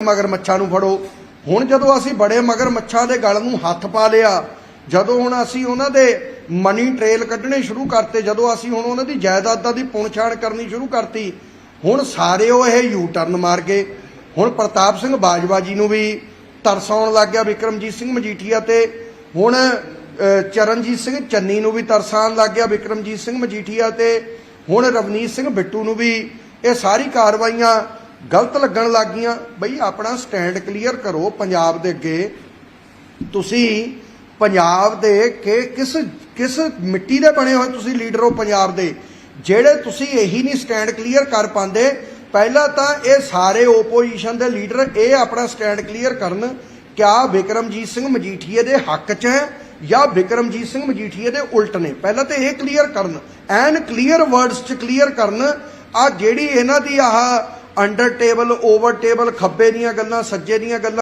ਮਗਰ ਮੱਛਾਂ ਨੂੰ ਫੜੋ। ਹੁਣ ਜਦੋਂ ਅਸੀਂ ਬੜੇ ਮਗਰ ਮੱਛਾਂ ਦੇ ਗਲ ਨੂੰ ਹੱਥ ਪਾ ਲਿਆ, ਜਦੋਂ ਹੁਣ ਅਸੀਂ ਉਹਨਾਂ ਦੇ ਮਨੀ ਟ੍ਰੇਲ ਕੱਢਣੇ ਸ਼ੁਰੂ ਕਰਤੇ, ਜਦੋਂ ਅਸੀਂ ਹੁਣ ਉਹਨਾਂ ਦੀ ਜਾਇਦਾਦਾਂ ਦੀ ਪੁਣਛਾਣ ਕਰਨੀ ਸ਼ੁਰੂ ਕਰਤੀ, ਹੁਣ ਸਾਰੇ ਉਹ ਇਹ ਯੂ ਟਰਨ ਮਾਰ ਗਏ। ਹੁਣ ਪ੍ਰਤਾਪ ਸਿੰਘ ਬਾਜਵਾ ਜੀ ਨੂੰ ਵੀ ਤਰਸ ਆਉਣ ਲੱਗ ਗਿਆ ਵਿਕਰਮਜੀਤ ਸਿੰਘ ਮਜੀਠੀਆ ਤੇ। ਹੁਣ ਚਰਨਜੀਤ ਸਿੰਘ ਚੰਨੀ ਨੂੰ ਵੀ ਤਰਸ ਆਉਣ ਲੱਗ ਗਿਆ ਵਿਕਰਮਜੀਤ ਸਿੰਘ ਮਜੀਠੀਆ ਤੇ। ਹੁਣ ਰਵਨੀਤ ਸਿੰਘ ਬਿੱਟੂ ਨੂੰ ਵੀ ਇਹ ਸਾਰੀ ਕਾਰਵਾਈਆਂ ਗਲਤ ਲੱਗਣ ਲੱਗ ਗਈਆਂ। ਬਈ ਆਪਣਾ ਸਟੈਂਡ ਕਲੀਅਰ ਕਰੋ ਪੰਜਾਬ ਦੇ ਅੱਗੇ। ਤੁਸੀਂ ਪੰਜਾਬ ਦੇ ਕਿ ਕਿਸ ਕਿਸ ਮਿੱਟੀ ਦੇ ਬਣੇ ਹੋਏ ਤੁਸੀਂ ਲੀਡਰ ਹੋ ਪੰਜਾਬ ਦੇ? ਜਿਹੜੇ ਤੁਸੀਂ ਇਹੀ ਨਹੀਂ ਸਟੈਂਡ ਕਲੀਅਰ ਕਰ ਪਾਉਂਦੇ, ਪਹਿਲਾਂ ਤਾਂ ਇਹ ਸਾਰੇ ਓਪੋਜੀਸ਼ਨ ਦੇ ਲੀਡਰ ਇਹ ਆਪਣਾ ਸਟੈਂਡ ਕਲੀਅਰ ਕਰਨ ਕਿਆ ਵਿਕਰਮਜੀਤ ਸਿੰਘ ਮਜੀਠੀਏ ਦੇ ਹੱਕ 'ਚ ਹੈ ਜਾਂ ਵਿਕਰਮਜੀਤ ਸਿੰਘ ਮਜੀਠੀਏ ਦੇ ਉਲਟ ਨੇ। ਪਹਿਲਾਂ ਤਾਂ ਇਹ ਕਲੀਅਰ ਕਰਨ, ਐਨ ਕਲੀਅਰ ਵਰਡਸ 'ਚ ਕਲੀਅਰ ਕਰਨ। ਆ ਜਿਹੜੀ ਇਹਨਾਂ ਦੀ ਆਹ ਅੰਡਰ ਟੇਬਲ ਓਵਰ ਟੇਬਲ ਖੱਬੇ ਦੀਆਂ ਗੱਲਾਂ ਸੱਜੇ ਦੀਆਂ ਗੱਲਾਂ।